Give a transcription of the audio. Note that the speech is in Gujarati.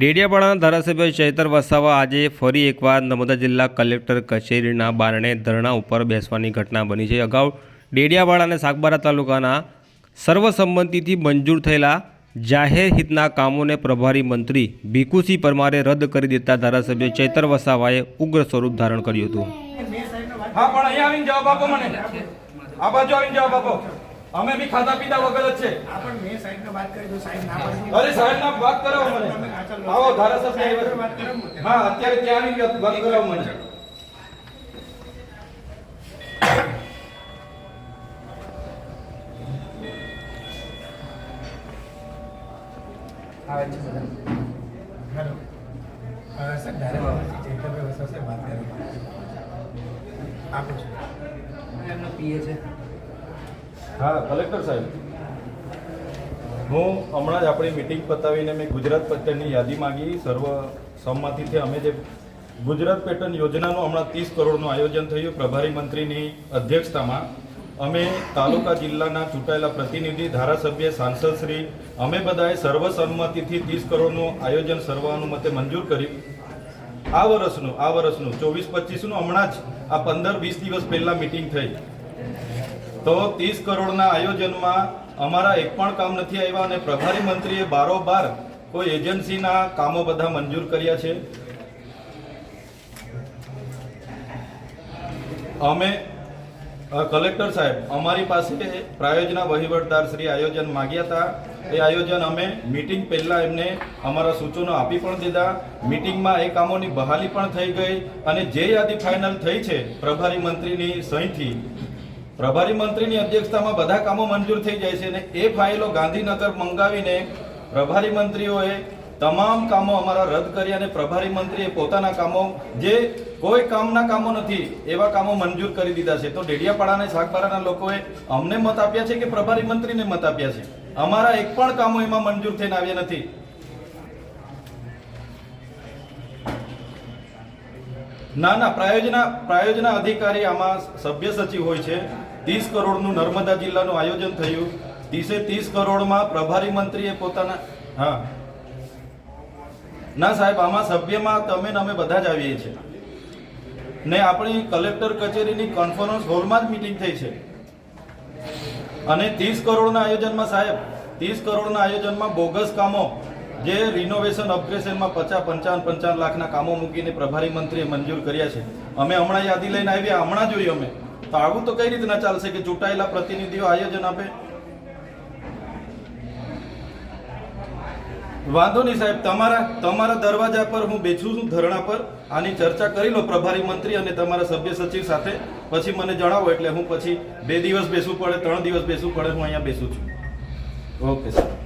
ડેડિયાપાડાના ધારાસભ્ય ચૈતર વસાવા આજે ફરી એકવાર નર્મદા જિલ્લા કલેક્ટર કચેરીના બારણે ધરણા ઉપર બેસવાની ઘટના બની છે. અગાઉ ડેડિયાપાડા અને સાગબારા તાલુકાના સર્વસંમતિથી મંજૂર થયેલા જાહેર હિતના કામોને પ્રભારી મંત્રી ભીખુસિંહ પરમારે રદ કરી દેતા ધારાસભ્ય ચૈતર વસાવાએ ઉગ્ર સ્વરૂપ ધારણ કર્યું હતું. હા, પણ આવીને જવાબ આપો મને. આ બાજુ આવીને જવાબ આપો. અમે બી ખાતા પીતા વગર જ છે. પણ મેં સાહેબને વાત કરી તો સાહેબ ના પાડી. અરે સાહેબ ના વાત કરાવો મને. આવો ધારાસભ્ય. વાત કરો હા અત્યારે ત્યાં આવી વાત કરાવો મને. આવે છે બધા. હેલો. ચૈતરભાઈ વસાવા સાહેબ વાત કરી. આપું છું. એમનો પીએ છે. હા, કલેક્ટર સાહેબ. હું હમણાં જ આપણી મિટિંગ પતાવીને મેં ગુજરાત પેટર્નની યાદી માંગી. સર્વ સંમતિથી અમે જે ગુજરાત પેટર્ન યોજનાનું હમણાં ત્રીસ કરોડનું આયોજન થયું પ્રભારી મંત્રીની અધ્યક્ષતામાં, અમે તાલુકા જિલ્લાના ચૂંટાયેલા પ્રતિનિધિ, ધારાસભ્ય સાંસદશ્રી અમે બધાએ સર્વસંમતિથી ત્રીસ કરોડનું આયોજન સર્વાનુમતે મંજૂર કર્યું. આ વર્ષનું આ વર્ષનું, ચોવીસ પચીસનું હમણાં જ આ પંદર વીસ દિવસ પહેલાં મિટિંગ થઈ. તો ત્રીસ કરોડના આયોજનમાં અમારા એક પણ કામ નથી આવ્યા અને પ્રભારી મંત્રીએ બારોબાર કોઈ એજન્સીના કામો બધા મંજૂર કર્યા છે. અમે કલેક્ટર સાહેબ, અમારી પાસે પ્રાયોજના વહીવટદાર શ્રી આયોજન માગ્યા હતા. એ આયોજન અમે મીટિંગ પહેલાં એમને અમારા સૂચનો આપી પણ દીધા. મીટિંગમાં એ કામોની બહાલી પણ થઈ ગઈ અને જે યાદી ફાઇનલ થઈ છે પ્રભારી મંત્રીની સહીથી પ્રભારી મંત્રીની અધ્યક્ષતામાં બધા કામો મંજૂર થઈ જાય છે અને એ ફાઇલો ગાંધીનગર મંગાવીને પ્રભારી મંત્રીઓએ તમામ કામો અમારા રદ કર્યા અને પ્રભારી મંત્રીએ પોતાના કામો, જે કોઈ કામના કામો નથી, એવા કામો મંજૂર કરી દીધા છે. તો ડેડિયાપાડા અને સાગબારાના લોકોએ અમને મત આપ્યા છે કે પ્રભારી મંત્રીને મત આપ્યા છે? અમારા એક પણ કામો એમાં મંજૂર થઈને આવ્યા નથી. ના ના, પ્રાયોજના પ્રાયોજના અધિકારી આમાં સભ્ય સચિવ હોય છે. ત્રીસ કરોડનું નર્મદા જિલ્લાનું આયોજન થયું. ત્રીસે ત્રીસ કરોડમાં પ્રભારી મંત્રીએ પોતાના હા. ના સાહેબ, આમાં સભ્યમાં તમે ને અમે બધા જ આવીએ છીએ. ને આપણી કલેક્ટર કચેરીની કોન્ફરન્સ હોલમાં જ મિટિંગ થઈ છે. અને ત્રીસ કરોડના આયોજનમાં સાહેબ, ત્રીસ કરોડના આયોજનમાં બોગસ કામો, જે રિનોવેશન અપગ્રેશનમાં પચાસ, પંચાવન પંચાવન લાખના કામો મૂકીને પ્રભારી મંત્રીએ મંજૂર કર્યા છે. અમે હમણાં યાદી લઈને આવ્યા, હમણાં જોયું અમે. તો આવું તો કઈ રીતના ચાલશે કે ચૂંટાયેલા પ્રતિનિધિઓ આયોજન આપે? વાંધો નહીં સાહેબ, તમારા તમારા દરવાજા પર હું બેઠું છું, ધરણા પર. આની ચર્ચા કરી લો પ્રભારી મંત્રી અને તમારા સભ્ય સચિવ સાથે. પછી મને જણાવો એટલે હું પછી બે દિવસ બેસવું પડે, ત્રણ દિવસ બેસવું પડે, હું અહીંયા બેસું છું. Okay sir